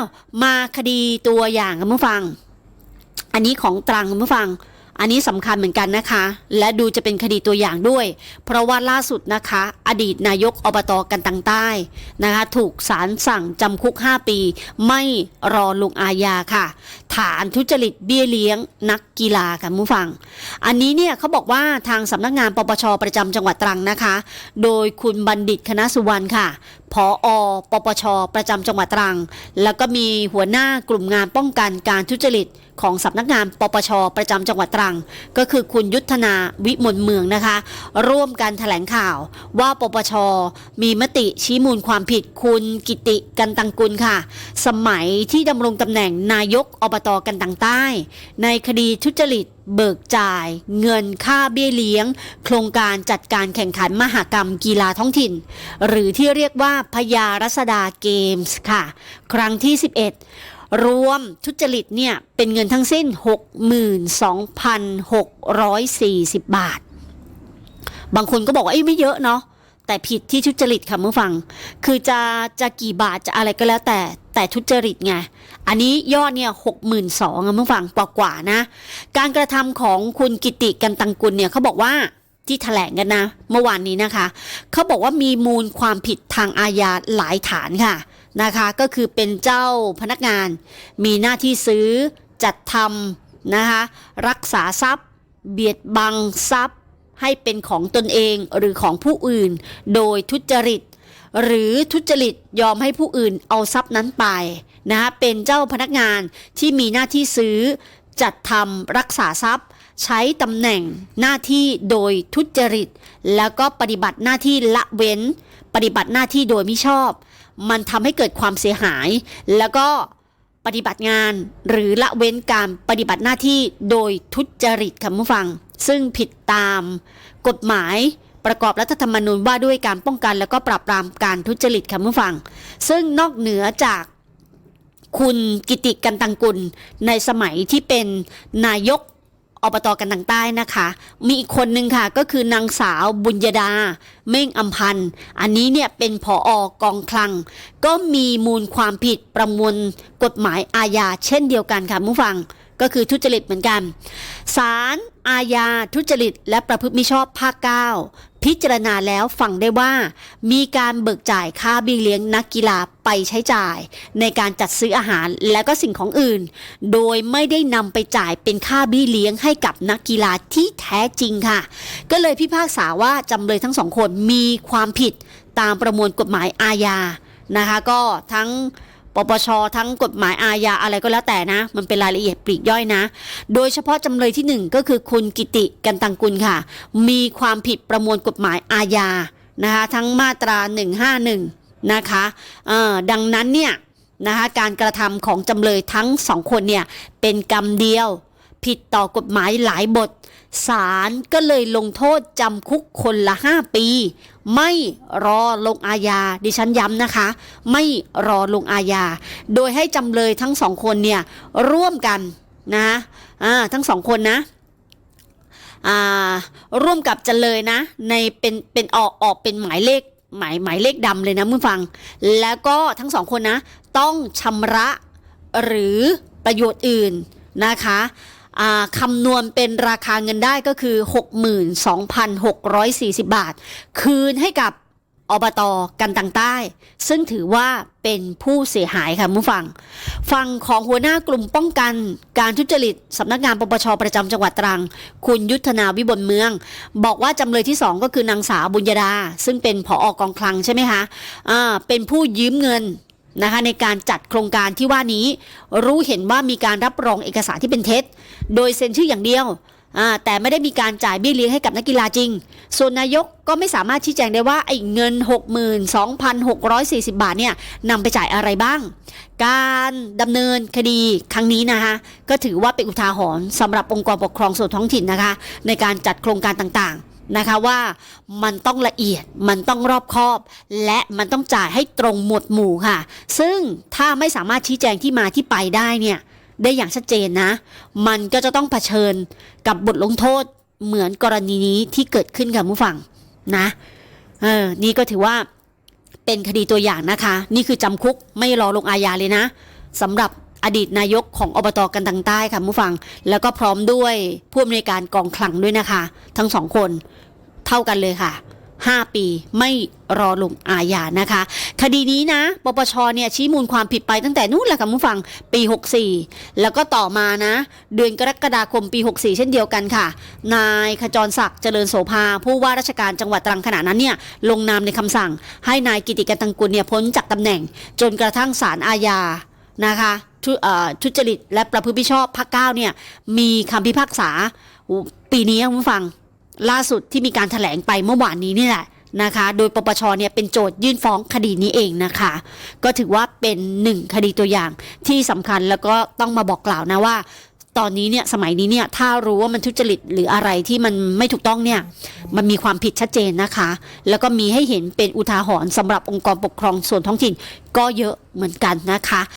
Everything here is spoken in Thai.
าวมาคดีตัวอย่างกันผู้ฟัง อันนี้ของตรังคุณผู้ฟัง อันนี้สำคัญเหมือนกันนะคะ และดูจะเป็นคดีตัวอย่างด้วย เพราะว่าล่าสุดนะคะ อดีตนายกอบตกันตังใต้นะคะ ถูกศาลสั่งจำคุก 5 ปี ไม่รอลงอาญาค่ะฐานทุจริตเบี้ยเลี้ยง นักกีฬาค่ะผู้ฟัง อันนี้เนี่ยเขาบอกว่าทางสำนักงานปปชประจำจังหวัดตรังนะคะ โดยคุณบัณฑิตคณะสุวรรณค่ะผอปปช ประจำจังหวัดตรัง แล้วก็มีหัวหน้ากลุ่มงานป้องกันการทุจริตของสำนักงานปปช ประจำจังหวัดตรัง ก็คือคุณยุทธนาวิมลเมืองนะคะ ร่วมกันแถลงข่าวว่าปปช มีมติชี้มูลความผิดคุณกิติกันตังกุลค่ะ สมัยที่ดำรงตำแหน่งนายกอบตกันตังใต้ ในคดีทุจริตเบิกจ่าย เงินค่าเบี้ยเลี้ยง โครงการจัดการแข่งขันมหกรรมกีฬาท้องถิ่น หรือที่เรียกว่าพญารัษดาเกมส์ค่ะ ครั้งที่ 11รวมทุจริตเนี่ย เป็นเงินทั้งสิ้น 62,640 บาท บางคนก็บอกว่าเอ้ไม่เยอะเนาะแต่ผิดที่ทุจริตค่ะเมื่อฟัง คือจะจะกี่บาทจะอะไรก็แล้วแต่แต่ทุจริตไง อันนี้ยอดเนี่ยหกหมื่นสองเมื่อฟังกว่ากว่านะ การกระทำของคุณกิติกันตังกุลเนี่ยเขาบอกว่าที่แถลงกันนะ เมื่อวานนี้นะคะ เขาบอกว่ามีมูลความผิดทางอาญาหลายฐานค่ะนะคะก็คือเป็นเจ้าพนักงาน มีหน้าที่ซื้อจัดทำนะคะรักษาทรัพย์ เบียดบังทรัพย์ ให้เป็นของตนเองหรือของผู้อื่น โดยทุจริต หรือทุจริตยอมให้ผู้อื่นเอาทรัพย์นั้นไปนะคะเป็นเจ้าพนักงานที่มีหน้าที่ซื้อ จัดทำรักษาทรัพย์ ใช้ตำแหน่งหน้าที่โดยทุจริต แล้วก็ปฏิบัติหน้าที่ละเว้น ปฏิบัติหน้าที่โดยมิชอบ มันทำให้เกิดความเสียหาย แล้วก็ปฏิบัติงานหรือละเว้นการปฏิบัติหน้าที่โดยทุจริตค่ะผู้ฟัง ซึ่งผิดตาม กฎหมาย ประกอบรัฐธรรมนูญว่าด้วยการป้องกันและก็ปราบปรามการทุจริตค่ะผู้ฟัง ซึ่งนอกเหนือจากคุณกิติกันตังกุลในสมัยที่เป็นนายกอบตกันตังใต้นะคะ มีอีกคนหนึ่งค่ะก็คือนางสาวบุญยดา เม่งอัมพันธ์ อันนี้เนี่ยเป็นผออกองคลัง ก็มีมูลความผิดประมวลกฎหมายอาญาเช่นเดียวกันค่ะผู้ฟัง ก็คือทุจริตเหมือนกันศาล อาญาทุจริต และประพฤติมิชอบภาค 9 พิจารณาแล้วฟังได้ว่า มีการเบิกจ่ายค่าเบี้ยเลี้ยงนักกีฬาไปใช้จ่าย ในการจัดซื้ออาหารและก็สิ่งของอื่น โดยไม่ได้นำไปจ่ายเป็นค่าเบี้ยเลี้ยงให้กับนักกีฬาที่แท้จริงค่ะ ก็เลยพิพากษาว่าจำเลยทั้งสองคนมีความผิดตามประมวลกฎหมายอาญานะคะ ก็ทั้ง ปชทั้งกฎหมายอาญาอะไรก็แล้วแต่นะ มันเป็นรายละเอียดปลีกย่อยนะ โดยเฉพาะจำเลยที่หนึ่งก็คือคุณกิติกันตังกุลค่ะ มีความผิดประมวลกฎหมายอาญานะคะทั้งมาตรา 151 นะคะดังนั้นเนี่ยนะคะการกระทำของจำเลยทั้งสองคนเนี่ยเป็นกรรมเดียว ผิดต่อกฎหมายหลายบท ศาลก็เลยลงโทษจำคุกคนละ 5 ปี ไม่รอลงอาญา ดิฉันย้ำนะคะ ไม่รอลงอาญา โดยให้จำเลยทั้งสองคนเนี่ยร่วมกันนะอ่าทั้งสองคนนะอ่าร่วมกับจำเลยนะ ในเป็นเป็นออกออกเป็นหมายเลขหมายหมายเลขดำเลยนะมึงฟัง แล้วก็ทั้งสองคนนะ ต้องชำระหรือประโยชน์อื่นนะคะ คำนวณเป็นราคาเงินได้ก็คือ 62,640 บาท คืนให้กับอบตกันตังใต้ ซึ่งถือว่าเป็นผู้เสียหายค่ะผู้ฟังฝั่งของหัวหน้ากลุ่มป้องกันการทุจริตสำนักงานปปชประจำจังหวัดตรัง คุณยุทธนาวิบลเมือง บอกว่าจำเลยที่สองก็คือนางสาวบุญยดา ซึ่งเป็นผออกองคลังใช่ไหมคะอ่าเป็นผู้ยืมเงิน นะคะในการจัดโครงการที่ว่านี้ รู้เห็นว่ามีการรับรองเอกสารที่เป็นเท็จ โดยเซ็นชื่ออย่างเดียวแต่ไม่ได้มีการจ่ายเบี้ยเลี้ยงให้กับนักกีฬาจริง ส่วนนายกก็ไม่สามารถชี้แจงได้ว่าไอ้เงิน 62,640 บาทเนี่ยนำไปจ่ายอะไรบ้าง การดำเนินคดีครั้งนี้นะคะ ก็ถือว่าเป็นอุทาหรณ์สำหรับองค์กรปกครองส่วนท้องถิ่นนะคะ ในการจัดโครงการต่างๆ นะคะว่ามันต้องละเอียดมันต้องรอบคอบ และมันต้องจ่ายให้ตรงหมวดหมู่ค่ะ ซึ่งถ้าไม่สามารถชี้แจงที่มาที่ไปได้เนี่ยได้อย่างชัดเจนนะ มันก็จะต้องเผชิญกับบทลงโทษเหมือนกรณีนี้ที่เกิดขึ้นกับผู้ฟังนะเออนี่ก็ถือว่าเป็นคดีตัวอย่างนะคะ นี่คือจำคุกไม่รอลงอาญาเลยนะสำหรับ อดีตนายกของอบตกันตังใต้ค่ะผู้ฟัง แล้วก็พร้อมด้วยผู้อำนวยการกองคลังด้วยนะคะ ทั้งสองคนเท่ากันเลยค่ะ 5 ปีไม่รอลงอาญานะคะ คดีนี้นะ ปปชเนี่ยชี้มูลความผิดไปตั้งแต่นู้นแหละค่ะผู้ฟังปี 64 แล้วก็ต่อมานะ เดือนกรกฎาคมปี 64 เช่นเดียวกันค่ะ นายขจรศักดิ์เจริญโสภา ผู้ว่าราชการจังหวัดตรังขณะนั้นเนี่ยลงนามในคำสั่ง ให้นายกิติกันตังกุลเนี่ยพ้นจากตำแหน่ง จนกระทั่งศาลอาญานะคะ ทุเอ่อทุจริตและประพฤติมิชอบภาคเก้าเนี่ยมีคำพิพากษาปีนี้คุณผู้ฟังล่าสุดที่มีการถแถลงไปเมื่อวานนี้นี่แหละนะคะ โดยปปชเนี่ยเป็นโจทยื่นฟ้องคดีนี้เองนะคะ ก็ถือว่าเป็นหนึ่งคดีตัวอย่างที่สำคัญแล้วก็ต้องมาบอกกล่าวนะว่า ตอนนี้เนี่ยสมัยนี้เนี่ยถ้ารู้ว่ามันทุจริตหรืออะไรที่มันไม่ถูกต้องเนี่ยมันมีความผิดชัดเจนนะคะ แล้วก็มีให้เห็นเป็นอุทาหรณ์สำหรับองค์กรปกครองส่วนท้องถิ่นก็เยอะเหมือนกันนะคะ